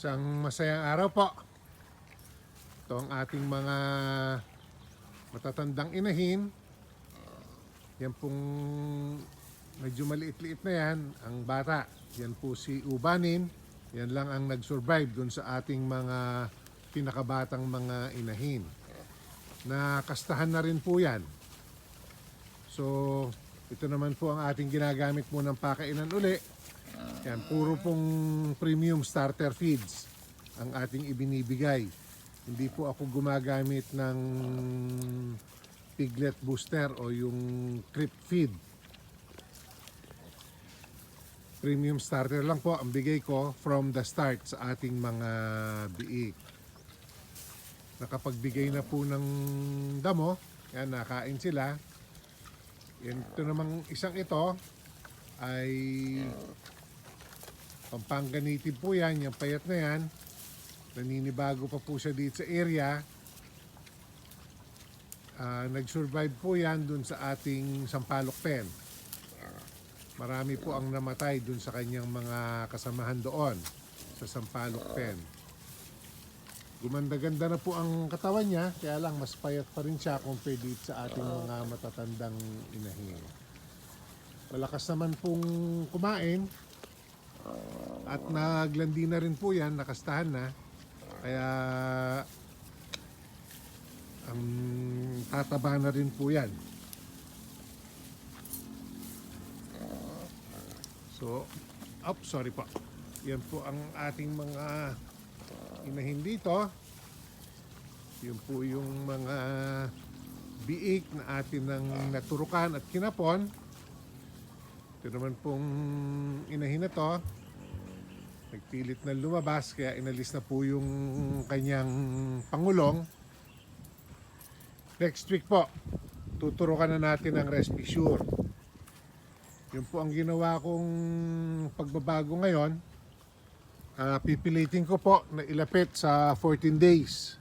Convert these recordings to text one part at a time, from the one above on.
Isang masayang araw po. Ito ang ating mga matatandang inahin. Yan pong medyo maliit-liit na yan, ang bata. Yan po si Ubanin. Yan lang ang nag-survive dun sa ating mga pinakabatang mga inahin. Nakastahan na rin po yan. So, ito naman po ang ating ginagamit mo ng pakainan uli. Yan, puro pong premium starter feeds ang ating ibinibigay. Hindi po ako gumagamit ng piglet booster o yung crip feed. Premium starter lang po ang bigay ko from the start sa ating mga biik. Nakapagbigay na po ng damo, yan nakain sila. Yan, ito namang isang ito ay Pampanga po yan, yung payat na yan. Naninibago pa po siya dito sa area. Ah, nag-survive po yan dun sa ating Sampalok Pen. Marami po ang namatay dun sa kanyang mga kasamahan doon sa Sampalok Pen. Gumanda-ganda na po ang katawan niya, kaya lang mas payat pa rin siya compared dito sa ating mga matatandang inahin. Malakas naman pong kumain, at naglandi na rin po yan, nakastahan na. Kaya ang tataba na rin po yan. So, up, sorry po. Yan po ang ating mga inahin dito. Yun po yung mga biik na atin ng naturukan at kinapon. Ito naman pong inahin na to. Nagpilit na lumabas kaya inalis na po yung kanyang pangulong. Next week po, tuturukan na natin ang Respisure. Yun po ang ginawa kong pagbabago ngayon. Ah, pipilitin ko po na ilapit sa 14 days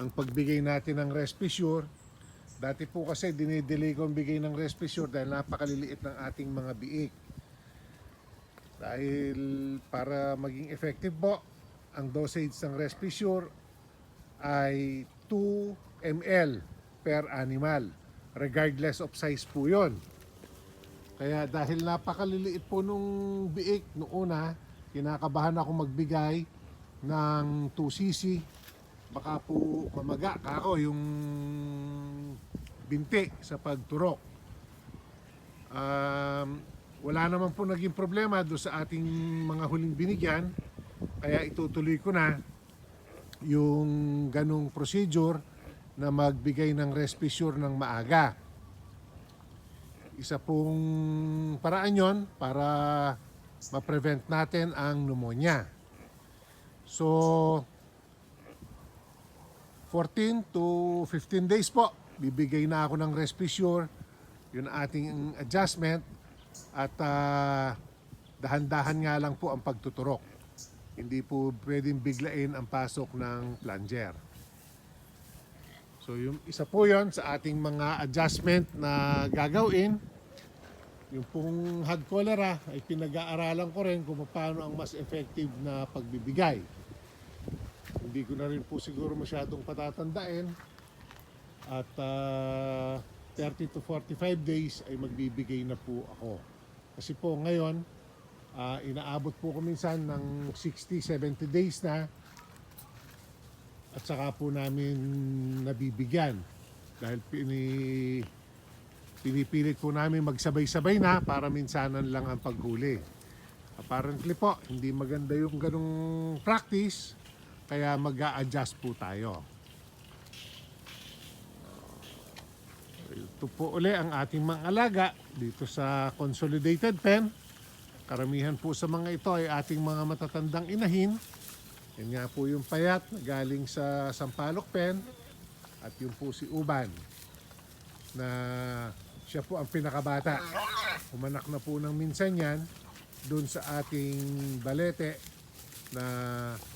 ang pagbigay natin ng Respisure. Dati po kasi dinidelay ko bigay ng Respisure dahil napakaliliit ng ating mga biik. Dahil para maging effective po, ang dosage ng Respisure ay 2 ml per animal. Regardless of size po yon. Kaya dahil napakaliliit po nung biik noong kinakabahan ako magbigay ng 2 cc. Baka po mamaga ka ako yung binti sa pagturok. Um, wala naman po naging problema do sa ating mga huling binigyan. Kaya itutuloy ko na yung ganong procedure na magbigay ng Respisure ng maaga. Isa pong paraan yon para ma-prevent natin ang pneumonia. So, 14 to 15 days po, bibigay na ako ng Respisure, yun ating adjustment, at ah, dahan-dahan nga lang po ang pagtuturok. Hindi po pwedeng biglain ang pasok ng plunger. So yung isa po yon sa ating mga adjustment na gagawin. Yung pong hag cholera ay pinag-aaralan ko rin kung paano ang mas effective na pagbibigay. Hindi ko na rin po siguro masyadong patatandain. At ah, 30 to 45 days ay magbibigay na po ako. Kasi po ngayon, ah, inaabot po ko minsan ng 60-70 days na at saka po namin nabibigyan dahil pini, pinipilit po namin magsabay-sabay na para minsanan lang ang paghuli. Apparently po, hindi maganda yung ganong practice kaya mag adjust po tayo. Ito po uli ang ating mga alaga dito sa Consolidated Pen. Karamihan po sa mga ito ay ating mga matatandang inahin. Yan nga po yung payat na galing sa Sampalok Pen at yung po si Uban na siya po ang pinakabata. Umanak na po ng minsan yan doon sa ating balete na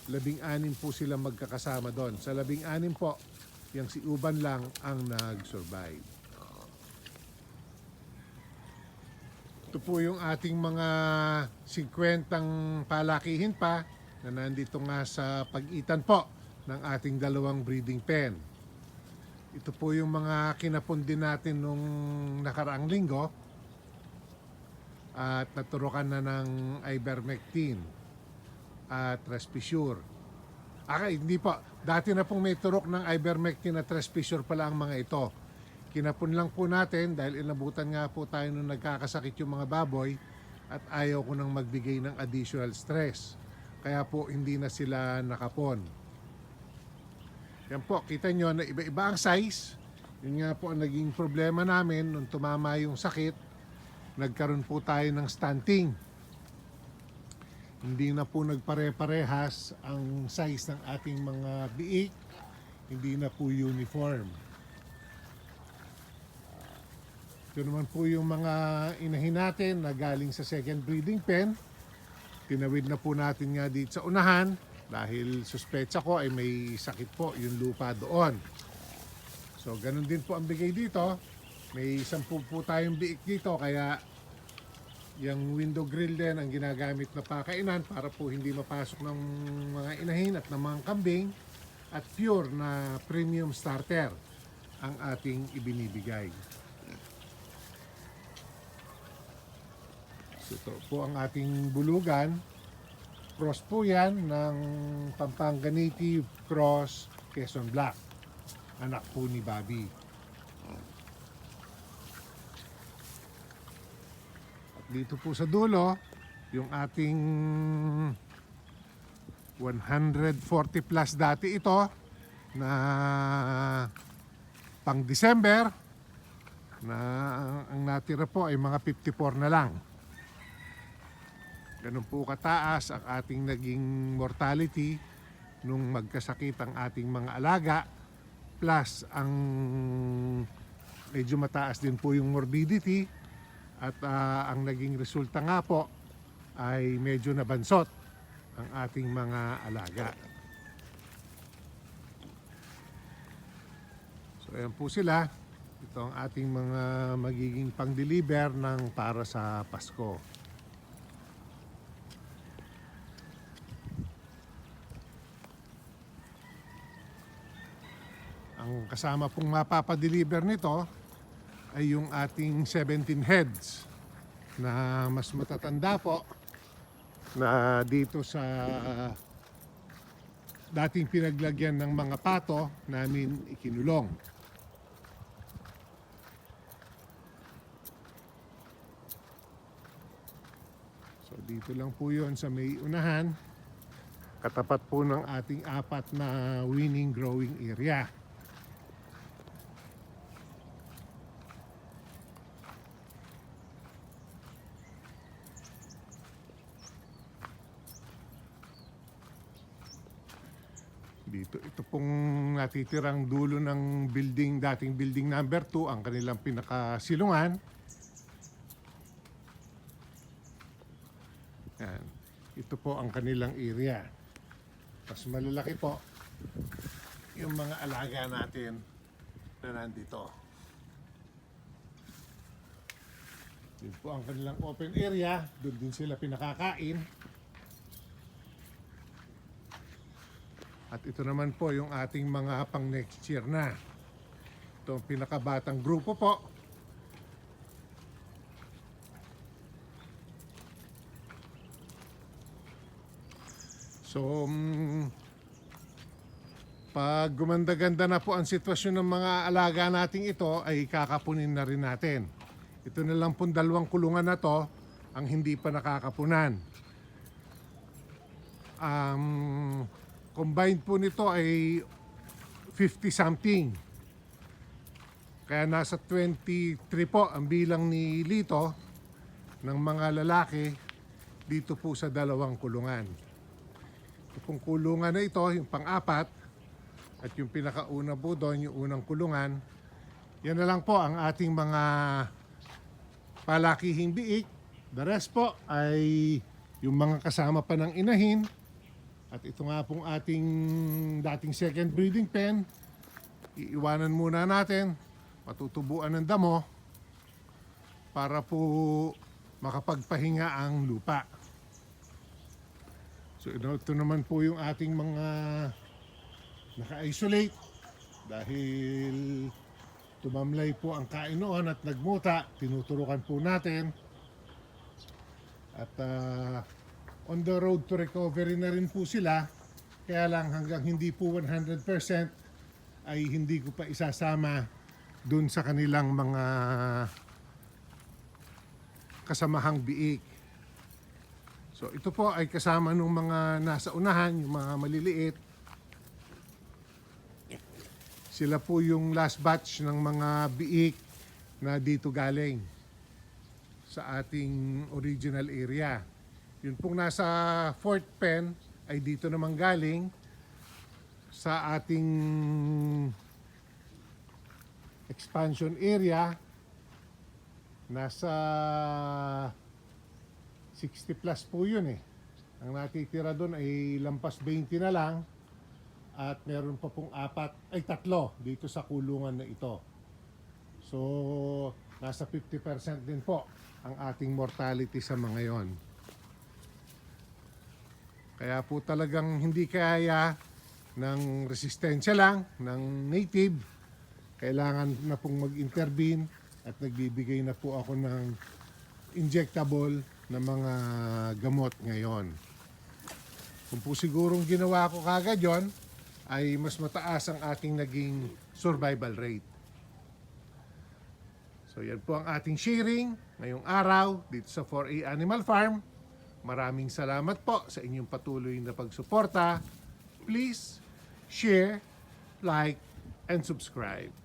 labing-anim po sila magkakasama doon. Sa labing-anim po, yung si Uban lang ang nag-survive. Ito po yung ating mga 50 palakihin pa na nandito nga sa pagitan po ng ating dalawang breeding pen. Ito po yung mga kinapon din natin nung nakaraang linggo at naturukan na ng ivermectin at Respisure. Ah, hindi po. Dati na pong may turok ng ivermectin at Respisure pala ang mga ito. Kinapon lang po natin dahil inabutan nga po tayo nung nagkakasakit yung mga baboy at ayaw ko nang magbigay ng additional stress. Kaya po hindi na sila nakapon. Yan po, kita nyo na iba-iba ang size. Yun nga po ang naging problema namin nung tumama yung sakit. Nagkaroon po tayo ng stunting. Hindi na po nagpare-parehas ang size ng ating mga biik. Hindi na po uniform. Ito naman po yung mga inahin natin na galing sa second breeding pen. Tinawid na po natin nga dito sa unahan dahil suspetsa ko ay may sakit po yung lupa doon. So ganun din po ang bigay dito. May sampu po tayong biik dito kaya yung window grill din ang ginagamit na pakainan para po hindi mapasok ng mga inahin at ng mga kambing at pure na premium starter ang ating ibinibigay. So, ito po ang ating bulugan. Cross po yan ng Pampanga Native Cross Quezon Black. Anak po ni Bobby. Dito po sa dulo, yung ating 140 plus dati ito na pang December na ang natira po ay mga 54 na lang. Ganun po kataas ang ating naging mortality nung magkasakit ang ating mga alaga plus ang medyo mataas din po yung morbidity at ah, ang naging resulta nga po ay medyo nabansot ang ating mga alaga. So ayan po sila. Ito ang ating mga magiging pang-deliver ng para sa Pasko. Ang kasama pong mapapadeliver nito ay yung ating 17 heads na mas matatanda po na dito sa dating pinaglagyan ng mga pato namin ikinulong. So dito lang po yun sa may unahan. Katapat po ng ating apat na winning growing area. Dito, ito pong natitirang dulo ng building, dating building number 2, ang kanilang pinakasilungan. Yan. Ito po ang kanilang area. Mas malalaki po yung mga alaga natin na nandito. Yun po ang kanilang open area. Doon din sila pinakakain. At ito naman po yung ating mga pang next year na. Ito ang pinakabatang grupo po. So, mm, pag gumanda-ganda na po ang sitwasyon ng mga alaga nating ito, ay kakapunin na rin natin. Ito na lang pong dalawang kulungan na to ang hindi pa nakakapunan. Um, combined po nito ay 50 something. Kaya nasa 23 po ang bilang ni Lito ng mga lalaki dito po sa dalawang kulungan. Ito pong kulungan na ito, yung pang-apat, at yung pinakauna po doon, yung unang kulungan, yan na lang po ang ating mga palakihing biik. The rest po ay yung mga kasama pa ng inahin, at ito nga pong ating dating second breeding pen, iiwanan muna natin, matutubuan ng damo para po makapagpahinga ang lupa. So ito naman po yung ating mga naka-isolate dahil tumamlay po ang kain noon at nagmuta, tinuturukan po natin. At ah, on the road to recovery na rin po sila. Kaya lang hanggang hindi po 100% ay hindi ko pa isasama dun sa kanilang mga kasamahang biik. So ito po ay kasama ng mga nasa unahan, yung mga maliliit. Sila po yung last batch ng mga biik na dito galing sa ating original area. Yun pong nasa Fort Pen ay dito naman galing sa ating expansion area nasa 60 plus po yun eh. Ang natitira doon ay lampas 20 na lang at meron pa pong apat, ay tatlo dito sa kulungan na ito. So, nasa 50% din po ang ating mortality sa mga yon. Kaya po talagang hindi kaya ng resistensya lang, ng native. Kailangan na pong mag-intervene at nagbibigay na po ako ng injectable na mga gamot ngayon. Kung po sigurong ginawa ko kagad yon, ay mas mataas ang ating naging survival rate. So yan po ang ating sharing ngayong araw dito sa 4A Animal Farm. Maraming salamat po sa inyong patuloy na pagsuporta. Please share, like, and subscribe.